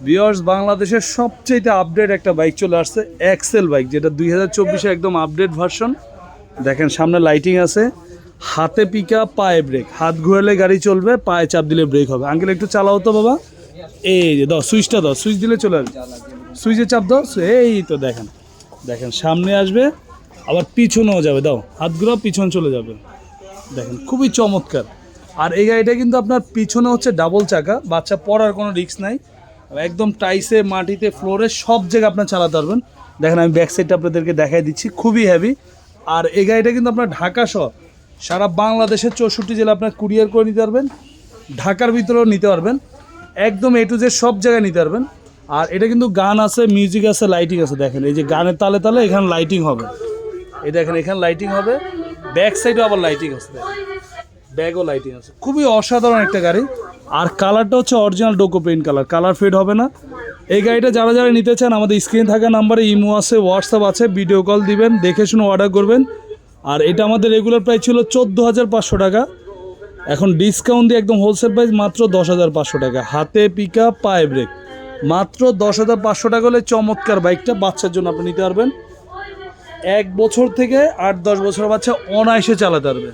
বিয়ার্স বাংলাদেশের সবচেয়ে আপডেট একটা বাইক চলে আসছে এক্সেল বাইক যেটা দুই হাজার চব্বিশে একদম আপডেট ভার্সন দেখেন, সামনে লাইটিং আছে। হাতে পিকা পায়ে ব্রেক হাত ঘোরালে গাড়ি চলবে, পায়ে চাপ দিলে ব্রেক হবে। আঙ্কেল একটু চালাও তো বাবা। এই যে, দাও সুইচটা দাও। সুইচ দিলে চলে আসবে। সুইচে চাপ দাও। এই তো, দেখেন। দেখেন, সামনে আসবে, আবার পিছনেও যাবে। দাও, হাত ঘোরাও, পিছন চলে যাবে। দেখেন, খুবই চমৎকার। আর এই গাড়িটা কিন্তু আপনার পিছনে হচ্ছে ডাবল চাকা। বাচ্চা পড়ার কোনো রিস্ক নাই। একদম টাইসে মাটিতে ফ্লোরে সব জায়গায় আপনার চালাতে পারবেন দেখেন আমি ব্যাক সাইডটা আপনাদেরকে দেখাই দিচ্ছি, খুবই হ্যাভি আর এই গাড়িটা কিন্তু আপনার ঢাকা সহ সারা বাংলাদেশের চৌষট্টি জেলা আপনার কুরিয়ার করে নিতে পারবেন, ঢাকার ভিতরেও নিতে পারবেন, একদম এ টু জেড সব জায়গায় নিতে পারবেন। আর এটা কিন্তু গান আছে মিউজিক আছে লাইটিং আছে, দেখেন। এই যে গানের তালে তালে এখানে লাইটিং হবে। এই দেখেন, এখানে লাইটিং হবে। ব্যাক সাইডেও আবার লাইটিং আছে। ব্যাগও লাইটিং আছে। খুবই অসাধারণ একটা গাড়ি। আর কালারটা হচ্ছে original Duco paint colour colour fade হবে না। এই গাড়িটা যারা যারা নিতে চান, আমাদের স্ক্রিন থাকা নাম্বারে ইমো আছে, হোয়াটসঅ্যাপ আছে, ভিডিও কল দিবেন, দেখে শুনে অর্ডার করবেন। আর এটা আমাদের রেগুলার প্রাইস ছিল চোদ্দ হাজার পাঁচশো টাকা। এখন ডিসকাউন্ট দিয়ে একদম হোলসেল প্রাইস মাত্র দশ হাজার পাঁচশো টাকা। হাতে পিকা পায়ে ব্রেক মাত্র দশ হাজার পাঁচশো টাকা হলে চমৎকার বাইকটা, বাচ্চার জন্য আপনি নিতে পারবেন। এক বছর থেকে আট দশ বছর বাচ্চা অনায়াসে চালাতে পারবে।